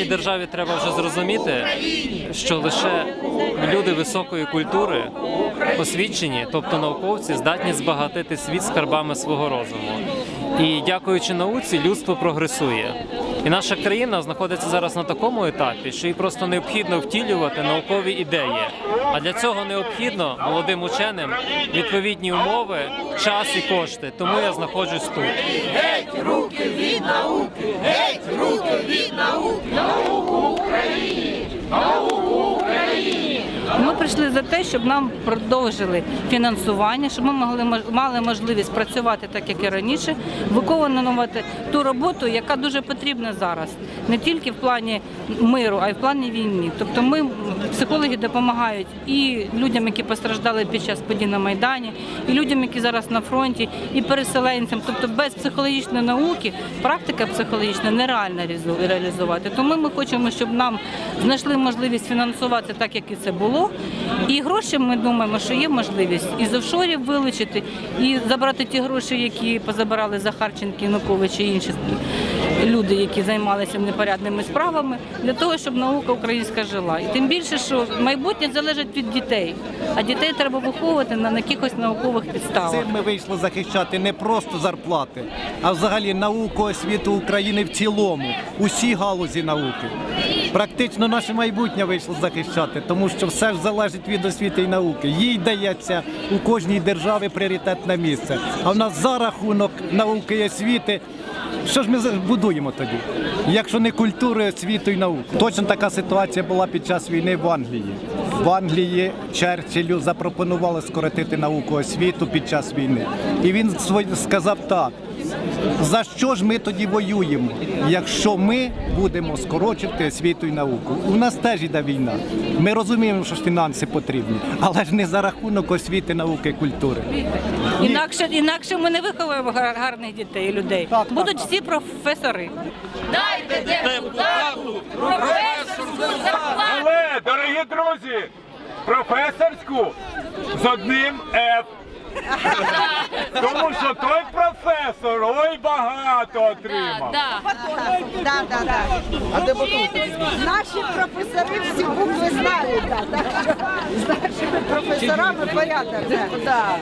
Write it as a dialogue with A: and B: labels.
A: нашій державі треба вже зрозуміти, що лише люди високої культури, освічені, тобто науковці, здатні збагатити світ скарбами свого розуму. І дякуючи науці, людство прогресує. І наша країна знаходиться зараз на такому етапі, що їй просто необхідно втілювати наукові ідеї. А для цього необхідно молодим ученим відповідні умови, час і кошти. Тому я знаходжусь тут.
B: Ми прийшли за те, щоб нам продовжили фінансування, щоб ми могли мали можливість працювати так, як і раніше, виконувати ту роботу, яка дуже потрібна зараз, не тільки в плані миру, а й в плані війни. Тобто, ми психологи допомагають і людям, які постраждали під час подій на майдані, і людям, які зараз на фронті, і переселенцям. Тобто, без психологічної науки практика психологічна нереальна реалізувати. Тому ми хочемо, щоб нам знайшли можливість фінансувати так, як і це було. І гроші ми думаємо, що є можливість і з офшорів вилучити, і забрати ті гроші, які позабирали Захарченки, Янукович і інші люди, які займалися непорядними справами, для того, щоб наука українська жила. І тим більше, що майбутнє залежить від дітей, а дітей треба виховувати на якихось наукових підставах.
C: Цим ми вийшли захищати не просто зарплати, а взагалі науку, освіту України в цілому, усі галузі науки. Практично наше майбутнє вийшло захищати, тому що все ж залежить від освіти і науки. Їй дається у кожній державі пріоритетне місце. А в нас за рахунок науки і освіти. Що ж ми будуємо тоді, якщо не культуру, освіту і науку? Точно така ситуація була під час війни в Англії. В Англії Черчиллю запропонували скоротити науку освіту під час війни. І він сказав так: за що ж ми тоді воюємо, якщо ми будемо скорочувати освіту і науку? У нас теж іде війна. Ми розуміємо, що фінанси потрібні, але ж не за рахунок освіти, науки і культури.
B: Інакше, інакше ми не виховуємо гарних дітей і людей.
C: Так, так,
B: Будуть
C: так.
B: всі професори.
D: Дайте депутату професорську зарплату.
E: Але, дорогі друзі, професорську з одним F. Тому що той професор ой багато отримав.
F: Да, да, да. Наші професори всі букви знають. да, Так що з нашими професорами порядок. да.